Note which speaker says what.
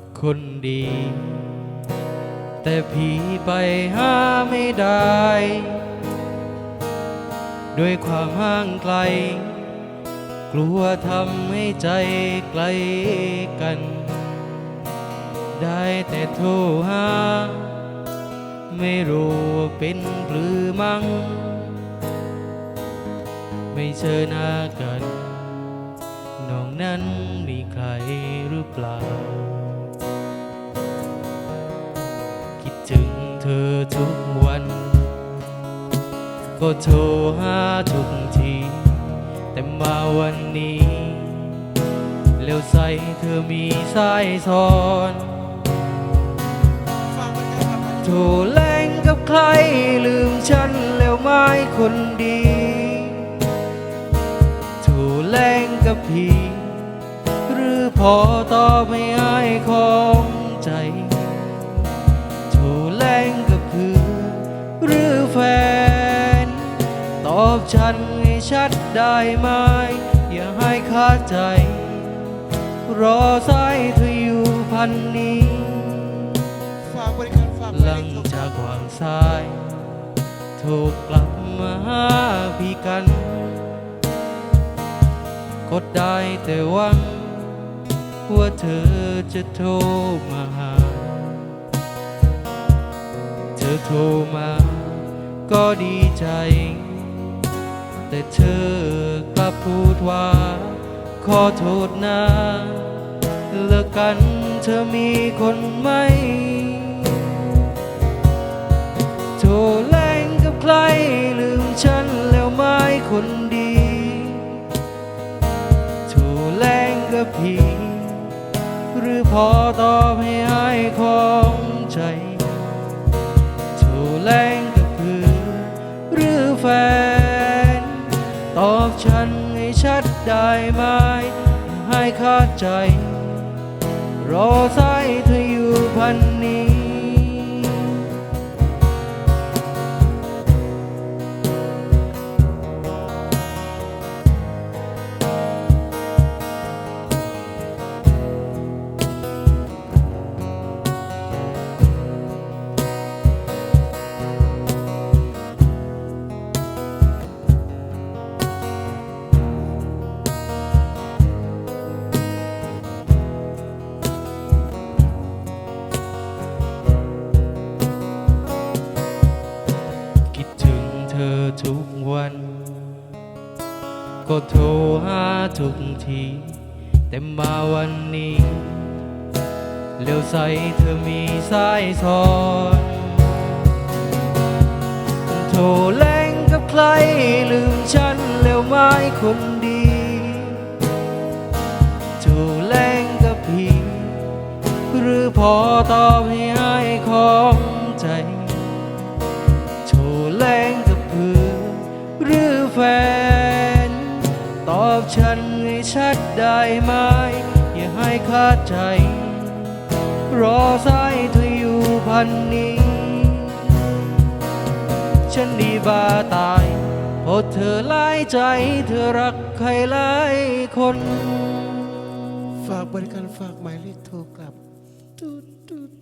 Speaker 1: กคนดี แต่ผีไปหาไม่ได้ ด้วยความห่างไกล กลัวทำให้ใจไกลกัน ได้แต่โทรหา ไม่รู้ว่าเป็นหรือมั่งไม่เจอหน้ากันน้องนั้นมีใครหรือเปล่า อทุกวัน ก็โทรหาทุกที แต่มาวันนี้เลี้ยวใสเธอมีสายซ้อนโทรแรงกับใครลืมฉันแล้วไม้คนดีโทรแรงกับพี่ หรือพอต่อไม่อายของใจ ฉันให้ชัดได้ไหม อย่าให้ขาดใจ รอสายเธออยู่พันนี้หลังจากวางสายโทรกลับมาหาพี่กัน กดได้แต่หวัง ว่าเธอจะโทรมาหา เธอโทรมาก็ดีใจ แต่เธอกลับพูดว่า ขอโทษนะเลิกกันเธอมีคนไหมโทรแรงกับใครลืมฉันแล้วไม้คนดีโทรแรงกับพี่หรือพอตอบให้อายขอ ฉันให้ชัดได้ไหม ให้ข้าใจ รอสายเธออยู่พันนี้ ก็โทรหาทุกที แต่มาวันนี้เลียวใสเธอมีสายซ้อนโทรแรงกับใครลืมฉันแล้วไม้คนดีโทรแรงกับพี่ หรือพอตอบให้อายของ อบฉันให้ชัดได้ไหม อย่าให้ขาดใจ รอสายเธออยู่พันนี้ ฉันดีบาตายเพราะเธอหลายใจ เธอรักใครหลายคน
Speaker 2: ฝากบริการฝากหมายเลขโทรกลับ ตูดตูดตูด